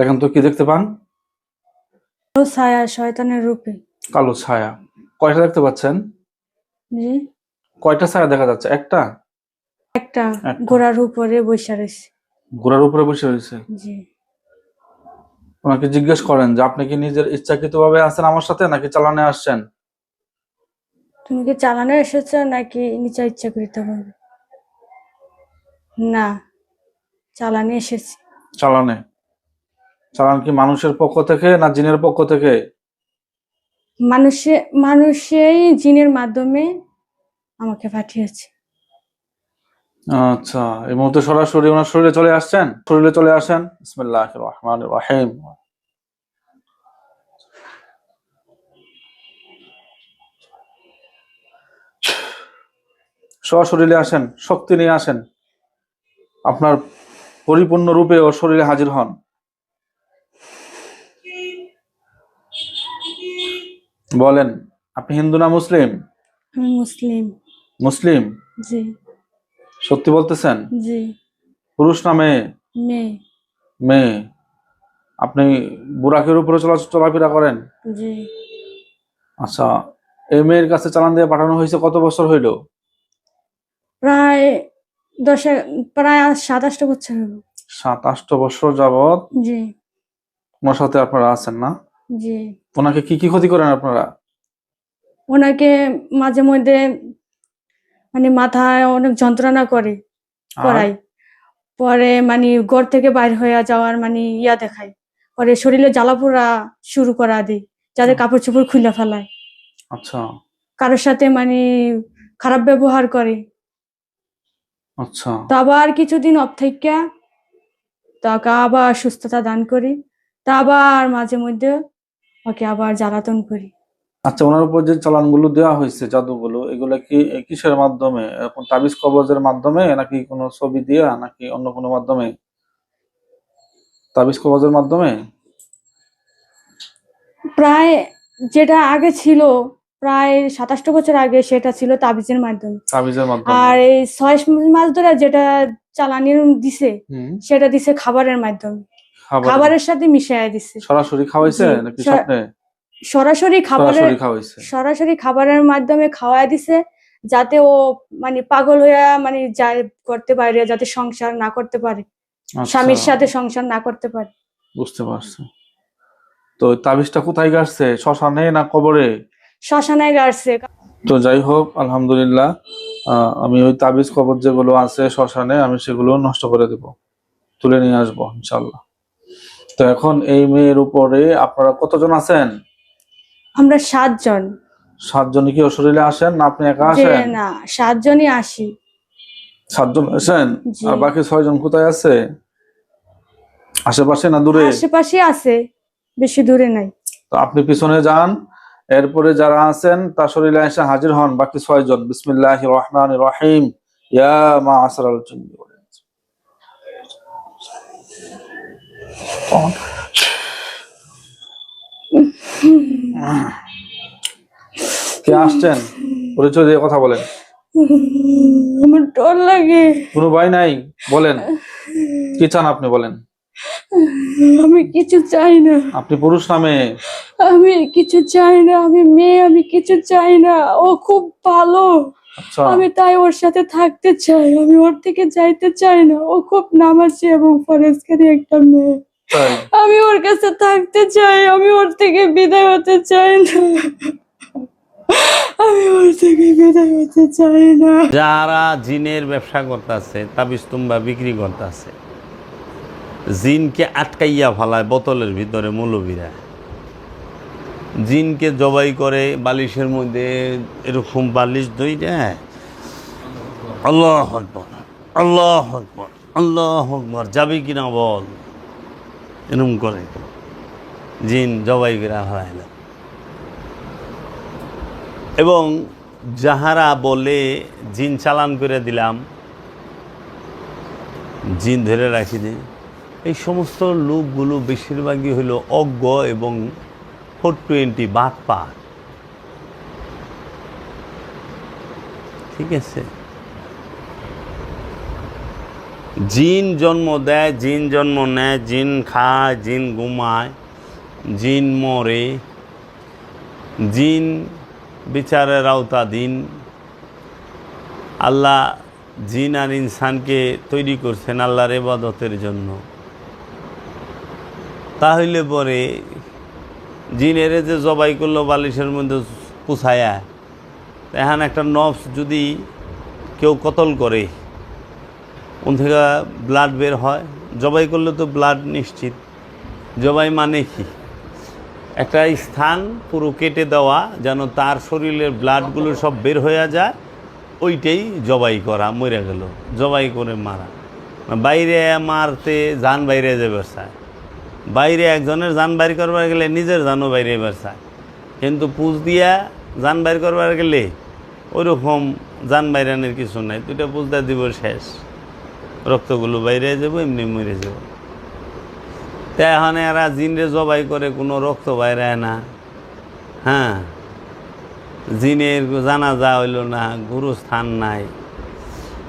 দেখেন তো কি দেখতে পান? ও ছায়া শয়তানের রূপে। কালো ছায়া। কয়টা দেখতে পাচ্ছেন? জি। কয়টা ছায়া দেখা যাচ্ছে? একটা? একটা একটা। ঘোড়ার উপরে বসে রয়েছে। ঘোড়ার উপরে বসে রয়েছে? জি। ওনাকে জিজ্ঞেস করেন যে আপনি কি নিজের ইচ্ছাকৃত ভাবে আছেন আমার সাথে নাকি চালানে আসছেন? তুমি কি চালানো এসেছ নাকি নিচে ইচ্ছা করতে হবে না চালানে এসেছি। চালানে? চালান কি মানুষের পক্ষ থেকে না জিনের পক্ষ থেকে? মানুষে মানুষেই জিনের মাধ্যমে আমাকে পাঠিয়েছে। আচ্ছা এই মুহূর্তে সরাসরি ওনার শরীরে চলে আসছেন? শরীরে চলে আসেন? বিসমিল্লাহ রহমান রাহিম। সশরীরে আসেন শক্তি নিয়ে আসেন। আপনার পরিপূর্ণ রূপে ও শরীরে হাজির হন। বলেন আপনি হিন্দু না মুসলিম? আমি মুসলিম। মুসলিম? জি। সত্যি বলতেছেন? জি। পুরুষ না মেয়ে? মেয়ে। মেয়ে। আপনি বুরাকের উপরে চলা চলাফেরা করেন? জি। আচ্ছা এই মেয়ের কাছে চালান দিয়ে পাঠানো হয়েছে কত বছর হইল? প্রায় দশ প্রায় সাতাশটা বছর হলো। সাত আষ্ট বছর যাবৎ? জি। সাথে আপনারা আছেন না? জি। ওনাকে কি কি ক্ষতি করেন আপনারা? ওনাকে মাঝে মধ্যে মানে মাথায় অনেক যন্ত্রণা করে করাই পরে মানে ঘর থেকে বাইর হয়ে যাওয়ার মানে ইয়া দেখায়। পরে শরীরে জ্বালাপোড়া শুরু করা দিই যাদের কাপড় চোপড় খুলে ফেলায়। আচ্ছা। কারোর সাথে মানে খারাপ ব্যবহার করে। আচ্ছা। তো আবার কিছুদিন অফ থেকে তাকে আবার সুস্থতা দান করি। তা আবার মাঝে মধ্যে ওকে আবার জ্বালাতন করি। আচ্ছা ওনার উপর যে চালানগুলো দেওয়া হয়েছে জাদুগুলো এগুলো কি কিসের মাধ্যমে? এরকম তাবিজ কবজের মাধ্যমে নাকি কোনো ছবি দিয়া নাকি অন্য কোনো মাধ্যমে? তাবিজ কবজের মাধ্যমে? প্রায় যেটা আগে ছিল প্রায় সাতাশটা বছর আগে সেটা ছিল তাবিজের মাধ্যমে। তাবিজের মাধ্যমে। আর এই ছয় মাস ধরে যেটা চালানি দিছে সেটা দিছে খাবারের মাধ্যমে। খাবারের সাথে মিশাইয়া দিছে। সরাসরি খাওয়াইছে নাকি স্বপ্নে? সরাসরি খাবারের সরাসরি খাবারের মাধ্যমে খাওয়াই দিছে যাতে ও মানে পাগল হইয়া মানে যায় করতে পারে যাতে সংসার না করতে পারে। আচ্ছা, স্বামীর সাথে সংসার না করতে পারে। বুঝতে পারছি। তো তাবিজটা কোথায় গাছছে শ্মশানে না কবরে? শ্মশানে গাড়ছে। তো যাই হোক আলহামদুলিল্লাহ আমি ওই তাবিজ কবর যেগুলো আছে শ্মশানে আমি সেগুলো নষ্ট করে দেব। তুলে নিয়ে আসব ইনশাল্লাহ। তো এখন এই মেয়ের উপরে আপনারা কতজন আছেন? আমরা সাতজন। সাতজন কি শরীরে আসেন না আপনি একা যে আসেন? না সাতজনই আসি। সাতজন আসেন? জি। আর বাকি ছয়জন কোথায় আছে? আশেপাশে না দূরে? আশেপাশে আছে বেশি দূরে নাই। তো আপনি পিছনে যান এরপরে যারা আছেন তার শরীরে এসে হাজির হন। বাকি ছয়জন। বিসমিল্লাহ রহমান রহিম। ইয়া মা আসরাল জিন্নি ওয়াল ইনস। কে আসছেন? পরিচয় দিয়ে কথা বলেন। আমার ডর লাগে। কোনো ভয় নাই বলেন। কি চান আপনি বলেন। আমি কিছু চাই না। আপনি পুরুষ নামে আমি কিছু চাই না আমি মেয়ে আমি কিছু চাই না। ও খুব ভালো। আচ্ছা। আমি তাই ওর সাথে থাকতে চাই। আমি ওর থেকে যাইতে চাই না। ও খুব নামাজি এবং ফরেজকারী একটা মেয়ে। আমি ওর কাছে থাকতে চাই আমি ওর থেকে বিদায় হতে চাই না। আমি ওর থেকে বিদায় হতে চাই না। যারা জিনের ব্যবসা করতেছে তাবিজ তুম্বা বিক্রি করতেছে জিনকে আটকাইয়া ফেলায় বোতলের ভিতরে মৌলবীরা। জিনকে জবাই করে বালিশের মধ্যে এরকম বালিশ দই দেয় আল্লাহ আকবর আল্লাহ আকবর আল্লাহ আকবর যাবি কিনা বল? এরকম করে। জিন জবাই ফেলায় না। এবং যাহারা বলে জিন চালান করে দিলাম, জিন ধরে রাখি দিই এই সমস্ত লোকগুলো বেশিরভাগই হলো অজ্ঞ এবং ফোর টোয়েন্টি বাদ পা ঠিক আছে? জিন জন্ম দেয়, জিন জন্ম নেয়, জিন খায়, জিন ঘুমায়, জিন মরে, জিন বিচারের আওতাধীন। আল্লাহ জিন আর ইনসানকে তৈরি করছেন আল্লাহর এবাদতের জন্য। তাহলে পরে জিনের যে জবাই করল বালিশের মধ্যে পুছায়া, এখন একটা নফস যদি কেউ কতল করে ওন থেকে ব্লাড বের হয়। জবাই করলে তো ব্লাড নিশ্চিত। জবাই মানে কি? একটা স্থান পুরো কেটে দেওয়া, যেন তার শরীরের ব্লাডগুলো সব বের হয়ে যায়। ওইটাই জবাই করা, মরে গেল। জবাই করে মারা। বাইরে মারতে যান বাইরে যে চায় বাইরে একজনের যান বাইর করবার গেলে নিজের জানও বাইরে চায় কিন্তু পুজ দিয়া যান বাইর করবার গেলে ওইরকম যান বাইরানের কিছু নাই। দুইটা পুজ দিয়ে দিব শেষ। রক্তগুলো বাইরে যাব, এমনি মরে যাব। তা এখন এরা জিনরে জবাই করে, কোনো রক্ত বাইরায় না। হ্যাঁ? জিনের জানাজা হইল না গুরু স্থান নাই।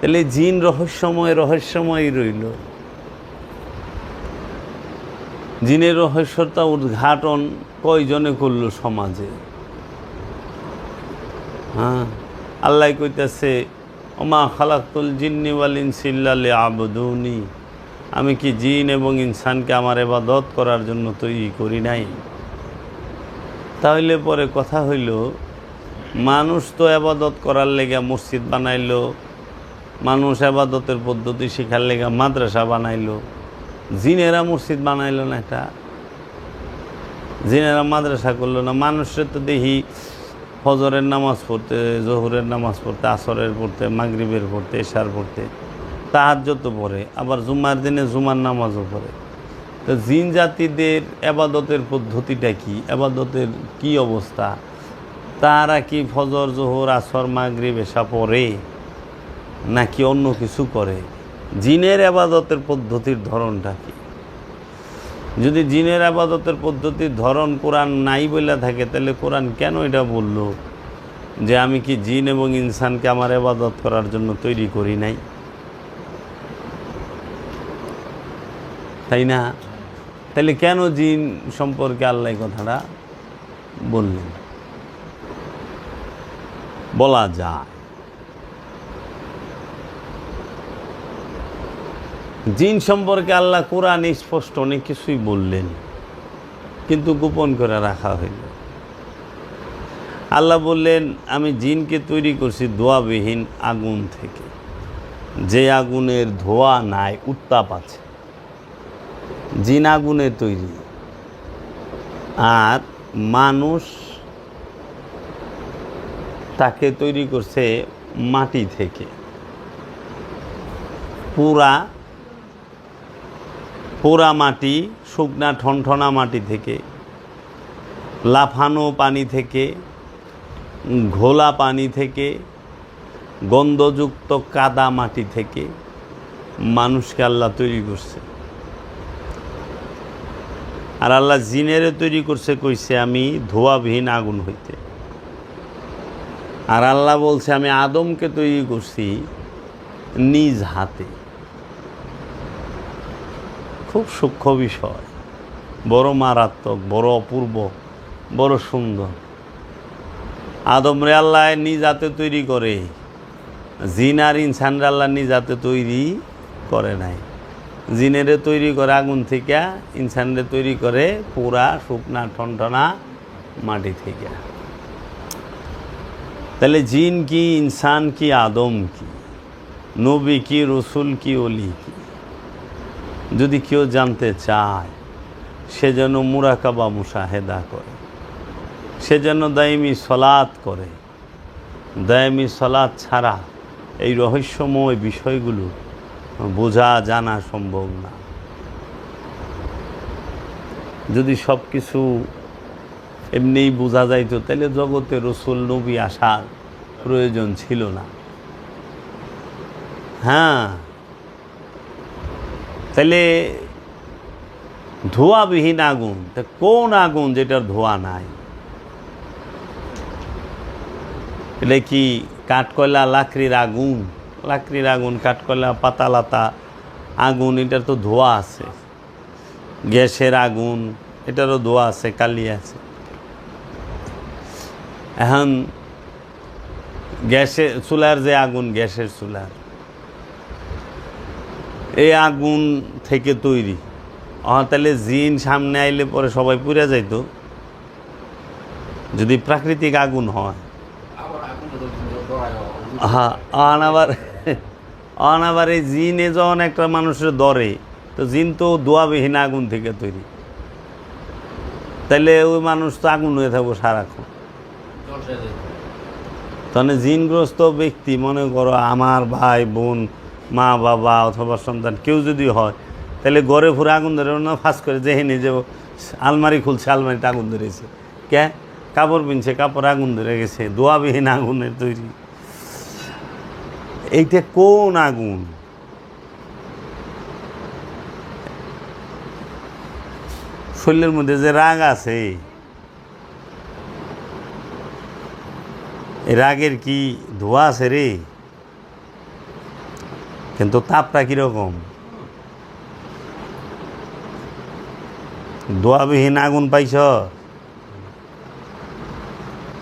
তাহলে জিন রহস্যময় রহস্যময় রইল। জিনের রহস্যটা উদ্ঘাটন কয়জনে করল সমাজে? হ্যাঁ? আল্লাহ কইতাছে ওমা খালাকুল জিন্নি ওয়াল ইনসিল্লালে আবদুনি আমি কি জিন এবং ইনসানকে আমার এবাদত করার জন্য তৈরি করি নাই? তাহলে পরে কথা হইল, মানুষ তো আবাদত করার লেগে মসজিদ বানাইলো, মানুষ আবাদতের পদ্ধতি শেখার লেগে মাদ্রাসা বানাইলো, জিনেরা মসজিদ বানাইলো না এটা? জিনেরা মাদ্রাসা করল না? মানুষের তো দেখি ফজরের নামাজ পড়তে, জহুরের নামাজ পড়তে, আসরের পড়তে, মাগরিবের পড়তে, এশার পড়তে তাহাজ্জত পড়ে, আবার জুমার দিনে জুমার নামাজও পড়ে। তো জিন জাতিদের আবাদতের পদ্ধতিটা কি? আবাদতের কি অবস্থা? তারা কি ফজর, জোহর, আসর, মাগরিব এসা পড়ে, নাকি অন্য কিছু করে? জিনের আবাদতের পদ্ধতির ধরনটা কি? যদি জিনের আবাদতের পদ্ধতির ধরন কোরআন নাই বলে থাকে, তাহলে কোরআন কেন এটা বলল? যে আমি কি জিন এবং ইনসানকে আমার আবাদত করার জন্য তৈরি করি নাই? তাই না? তাহলে কেন জিন সম্পর্কে আল্লাহ কথাটা বললেন? বলা যায়। জিন সম্পর্কে আল্লাহ কোরআন স্পষ্ট, অনেক কিছুই বললেন, কিন্তু গোপন করে রাখা হইল। আল্লাহ বললেন, আমি জিনকে তৈরি করছি ধোয়াবিহীন আগুন থেকে। যে আগুনের ধোয়া নাই, উত্তাপ আছে। জিন আগুনের তৈরি। আর মানুষ তাকে তৈরি করছে মাটি থেকে। পুরা পোড়া মাটি, শুকনা ঠনঠনা মাটি থেকে, লাফানো পানি থেকে, ঘোলা পানি থেকে, গন্ধযুক্ত কাদা মাটি থেকে মানুষকে আল্লাহ তৈরি করছে। আর আল্লাহ জিনেরে তৈরি করছে কইছে, আমি ধোয়াবিহীন আগুন হইতে। আর আল্লাহ বলছে, আমি আদমকে তৈরি করছি নিজ হাতে। খুব সূক্ষ্ম বিষয়। বড় মারাত্মক, বড় অপূর্ব, বড় সুন্দর। আদমরে আল্লাহ নিজ হাতে তৈরি করে। জিন আর ইনসানরে আল্লাহ নিজ হাতে তৈরি করে নাই। জিনেরে তৈরি করে আগুন থেকে ইনসানরে তৈরি করে পুরা শুকনা, ঠনঠনা মাটি থেকে। তাহলে জিন কি, ইনসান কি, আদম কি, নবী কি, রসুল কি, অলি কি? যদি কেউ জানতে চায়, সে যেন মুরাকাবা মুশাহেদা করে, সে যেন দায়মি সলাৎ করে, দায়মি সলাৎ ছাড়া এই রহস্যময় বিষয়গুলো বোঝা জানা সম্ভব না। যদি সব কিছু এমনিই বোঝা যাইতো, তাহলে জগতে রসুল, নবী আসার প্রয়োজন ছিল না। হ্যাঁ তাহলে ধোঁয়াবিহীন আগুন, তা কোন আগুন যেটার ধোঁয়া নাই? এটা কি কাঠকয়লা লাকড়ির আগুন? লাকড়ির আগুন, কাঠকয়লা পাতা লাতা আগুন, এটার তো ধোয়া আছে। গ্যাসের আগুন, এটারও ধোয়া আছে, কালি আছে। এখন গ্যাসের চুলার যে আগুন, গ্যাসের চুলার এই আগুন থেকে তৈরি। অহ তাহলে জিন সামনে আইলে পরে সবাই পুড়ে যাইতো। যদি প্রাকৃতিক আগুন হয়। হ্যাঁ আবার অন আবার এই জিনে যখন একটা মানুষের দরে তো জিন তো দোয়াবিহীন আগুন থেকে তৈরি। তাহলে ওই মানুষ তো আগুন হয়ে থাকব সারাক্ষণ। তাহলে জিনগ্রস্ত ব্যক্তি, মনে করো আমার ভাই বোন মা, বাবা অথবা সন্তান, কেউ যদি হয়, তাহলে গড়ে ফুরে আগুন ধরে না ফাঁস করে যে যেহে নিজে আলমারি খুলছে, আলমারিতে আগুন ধরেছে। কে? কাপড় পিনছে কাপড় আগুন ধরে গেছে, দোয়াবিহীন আগুনের তৈরি। এইটা কোন আগুন? শরীরের মধ্যে যে রাগ আছে রাগের কি ধোয়া আছে রে? কিন্তু তাপটা কীরকম? দোয়াবিহীন আগুন পাইছ?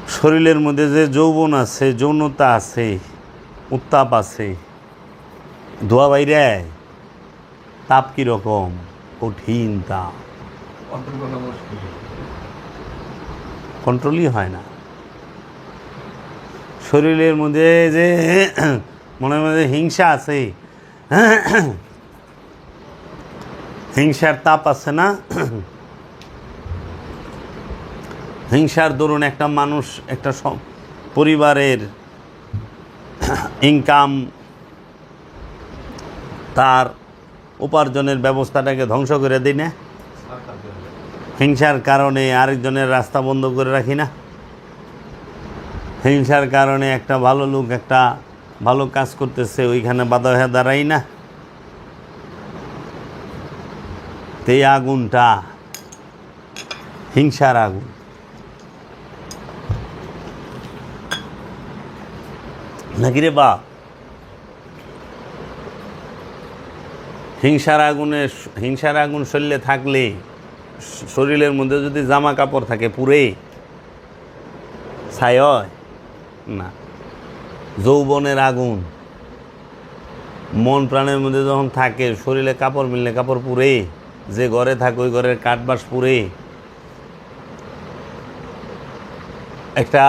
শরীরের মধ্যে যে যৌবন আছে, যৌনতা আছে, উত্তাপ আছে, ধোয়া বাইরে, তাপ কীরকম? কঠিন তাপ। কন্ট্রোলই হয় না। শরীরের মধ্যে যে মনে মধ্যে হিংসা আছে হিংসার তাপ আছে না? হিংসার দরুন একটা মানুষ, একটা পরিবারের ইনকাম তার উপার্জনের ব্যবস্থাটাকে ধ্বংস করে দিই না? হিংসার কারণে আরেকজনের রাস্তা বন্ধ করে রাখি না? হিংসার কারণে একটা ভালো লোক, একটা ভালো কাজ করতেছে, ওইখানে বাধা হয়ে দাঁড়াই না। তে আগুনটা, হিংসার আগুন। নাকি রে বা হিংসার আগুনে, হিংসার আগুন শরীরে থাকলে শরীরের মধ্যে যদি জামা কাপড় থাকে পুরে, ছাই হয়? না। যৌবনের আগুন। মন প্রাণের মধ্যে যখন থাকে, শরীরে কাপড় মিললে কাপড় পুরে যে ঘরে থাকে ওই ঘরের কাঠবাস পুরে একটা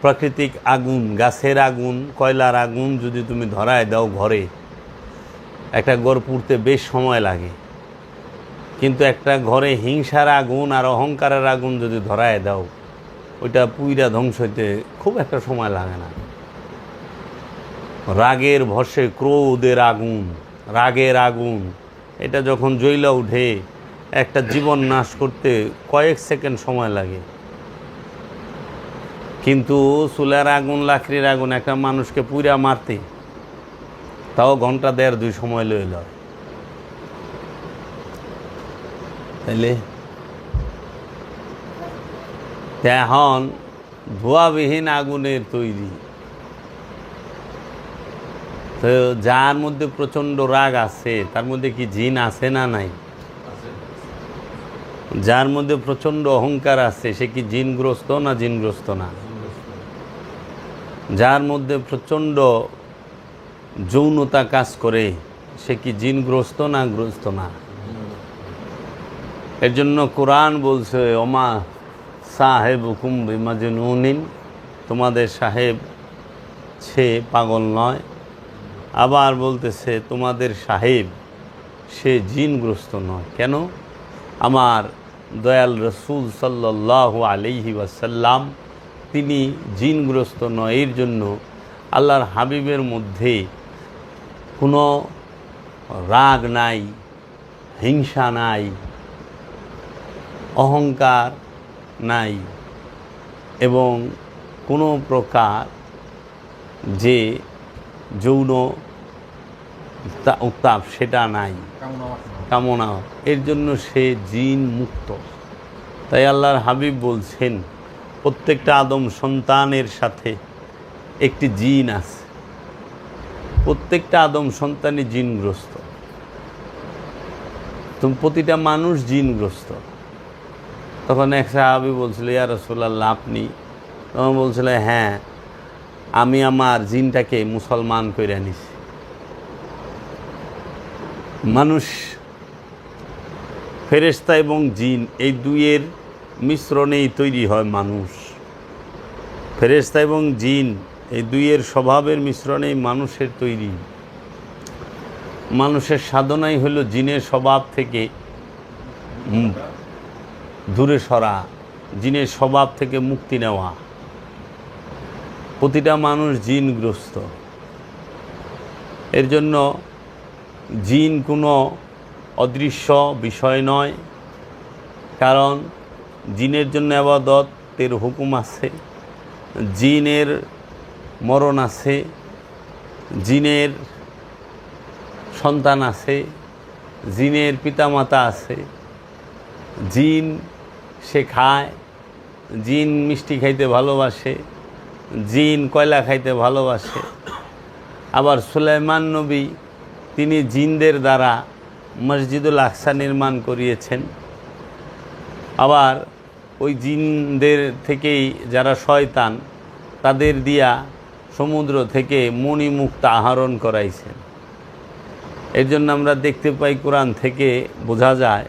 প্রাকৃতিক আগুন, গাছের আগুন, কয়লার আগুন যদি তুমি ধরায় দাও ঘরে, একটা ঘর পুড়তে বেশ সময় লাগে। কিন্তু একটা ঘরে হিংসার আগুন আর অহংকারের আগুন যদি ধরায় দাও ওইটা পুইরা ধ্বংস হইতে খুব একটা সময় লাগে না। রাগের ভসে ক্রোধের আগুন, রাগের আগুন। এটা যখন জ্বইলা উঠে, একটা জীবন নাশ করতে কয়েক সেকেন্ড সময় লাগে। কিন্তু চুলার আগুন, লাকড়ির আগুন, একটা মানুষকে পুইরা মারতে, তাও ঘণ্টা দেড় দুই সময় লইল। তাইলে এখন ধোয়াবিহীন আগুনের তৈরি। তো যার মধ্যে প্রচণ্ড রাগ আছে, তার মধ্যে কি জিন আছে না নাই? যার মধ্যে প্রচণ্ড অহংকার আছে, সে কি জিনগ্রস্ত না জিনগ্রস্ত না? যার মধ্যে প্রচণ্ড যৌনতা কাজ করে, সে কি জিনগ্রস্ত না গ্রস্ত না? এর জন্য কোরআন বলছে, ওমা সাহেব হুকুম বিমাজনুনিন, তোমাদের সাহেব সে পাগল নয়। আবার বলতেছে, তোমাদের সাহেব সে জিনগ্রস্ত নয়। কেন? আমার দয়াল রসুল সাল্লাহ আলিহি ওয়াসাল্লাম, তিনি জিনগ্রস্ত নয়। এর জন্য আল্লাহর হাবিবের মধ্যে কোনো রাগ নাই, হিংসা নাই, অহংকার নাই। এবং কোনো প্রকার যে যৌন তা- উত্তাপ সেটা নাই। কামনা এর জন্য সে জিন মুক্ত। তাই আল্লাহর হাবিব বলছেন প্রত্যেকটা আদম সন্তানের সাথে একটি জিন আছে। প্রত্যেকটা আদম সন্তানই জিনগ্রস্ত। তুমি প্রতিটা মানুষ জিনগ্রস্ত। তখন এক সাহাবি বলছিল, ইয়া রসুল্লাহ আপনি? তখন বলছিল হ্যাঁ আমি আমার জিনটাকে মুসলমান করে নিছি। মানুষ, ফেরেশতা এবং জিন এই দুইয়ের মিশ্রণেই তৈরি হয় মানুষ। ফেরেশতা এবং জিন এই দুইয়ের স্বভাবের মিশ্রণেই মানুষের তৈরি। মানুষের সাধনাই হলো জিনের স্বভাব থেকে দূরে সরা, জিনের স্বভাব থেকে মুক্তি নেওয়া। প্রতিটা মানুষ জিনগ্রস্ত। এর জন্য জিন কোনো অদৃশ্য বিষয় নয়, কারণ জিনের জন্য আবাদতের হুকুম আছে, জিনের মরণ আছে, জিনের সন্তান আছে, জিনের পিতামাতা আছে, জিন সে খায়, জিন মিষ্টি খাইতে ভালোবাসে, জিন কয়লা খাইতে ভালোবাসে। আবার সুলাইমান নবী তিনি জিনদের দ্বারা মসজিদুল আকসা নির্মাণ করিয়েছেন। আবার ওই জিনদের থেকেই যারা শয়তান, তাদের দিয়া সমুদ্র থেকে মণিমুক্ত আহরণ করাইছেন। এর জন্য আমরা দেখতে পাই কোরআন থেকে বোঝা যায়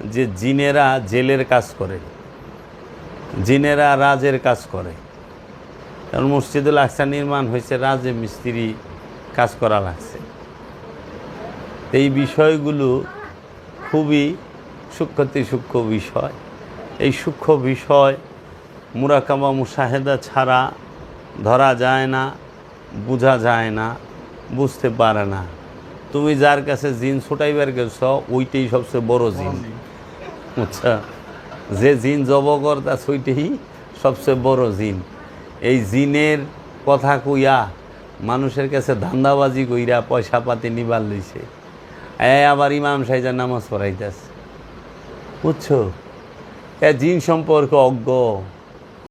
যে জিনেরা জেলের কাজ করে, জিনেরা রাজের কাজ করে। কারণ মসজিদুল আকসা নির্মাণ হয়েছে, রাজে মিস্ত্রি কাজ করা লাগছে। এই বিষয়গুলো খুবই সূক্ষ্মতি সূক্ষ্ম বিষয়। এই সূক্ষ্ম বিষয় মুরাকামা মুশাহেদা ছাড়া ধরা যায় না, বোঝা যায় না, বুঝতে পারে না। তুমি যার কাছে জিন ছুটাইবার গেছ, ওইটাই সবচেয়ে বড় জিন। আচ্ছা যে জিন জব করতা ওইটাই সবচেয়ে বড় জিন। এই জিনের কথা কইয়া মানুষের কাছে ধান্দাবাজি কইরা পয়সা পাতি নিবার লইছে। এ আবার ইমাম সাইজার নামাজ পড়াইতেছে। বুঝছ? এ জিন সম্পর্কে অজ্ঞ।